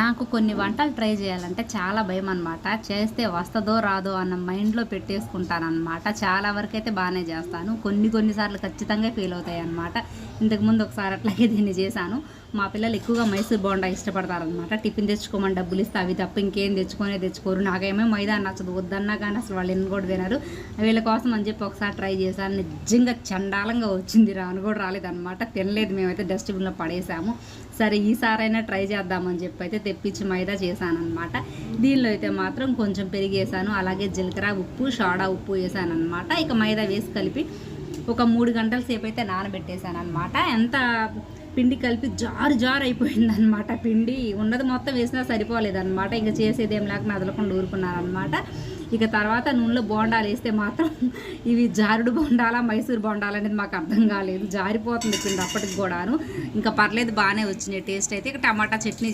నాకు కొన్ని వంటలు ట్రై చేయాలంటే చాలా భయం అనమాట చేస్తే వస్తుందో రాదో అన్న మైండ్లో పెట్టేసుకుంటాను అనమాట చాలా వరకు అయితే బాగానే చేస్తాను. కొన్ని కొన్నిసార్లు ఖచ్చితంగా ఫెయిల్ అవుతాయి అనమాట ఇంతకుముందు ఒకసారి అట్లాగే దీన్ని చేశాను. మా పిల్లలు ఎక్కువగా మైసూర్ బోండా ఇష్టపడతారనమాట టిఫిన్ తెచ్చుకోమని డబ్బులు ఇస్తే అవి తప్ప ఇంకేం తెచ్చుకొని తెచ్చుకోరు. నాకేమో మైదా నచ్చదు. వద్దన్నా కానీ అసలు వాళ్ళు ఎన్ని కూడా తినరు. వీళ్ళ కోసం అని చెప్పి ఒకసారి ట్రై చేశాను. నిజంగా చండాలంగా వచ్చింది. రాను కూడా రాలేదన్నమాట. తినలేదు. మేమైతే డస్ట్బిన్లో పడేసాము. సరే ఈసారైనా ట్రై చేద్దామని చెప్పి అయితే తెప్పించి మైదా చేశాను అనమాట దీనిలో అయితే మాత్రం కొంచెం పెరిగేసాను అలాగే జీలకర్ర ఉప్పు సోడా ఉప్పు వేసాను అనమాట ఇక మైదా వేసి కలిపి ఒక మూడు గంటల సేపు అయితే నానబెట్టేశాను అనమాట ఎంత పిండి కలిపి జారు జారు అయిపోయింది అనమాట పిండి. ఉన్నది మొత్తం వేసినా సరిపోలేదన్నమాట. ఇంకా చేసేది ఏం లేక నదలకుండా ఊరుకున్నాను అనమాట ఇక తర్వాత నూనెలో బోండాలు వేస్తే మాత్రం ఇవి జారుడు బొండాలా మైసూర్ బొండాలా అనేది మాకు అర్థం కాలేదు. జారిపోతుంది పిండి అప్పటికి కూడాను. ఇంకా పర్లేదు బాగానే వచ్చినాయి టేస్ట్ అయితే. ఇక టమాటా చట్నీ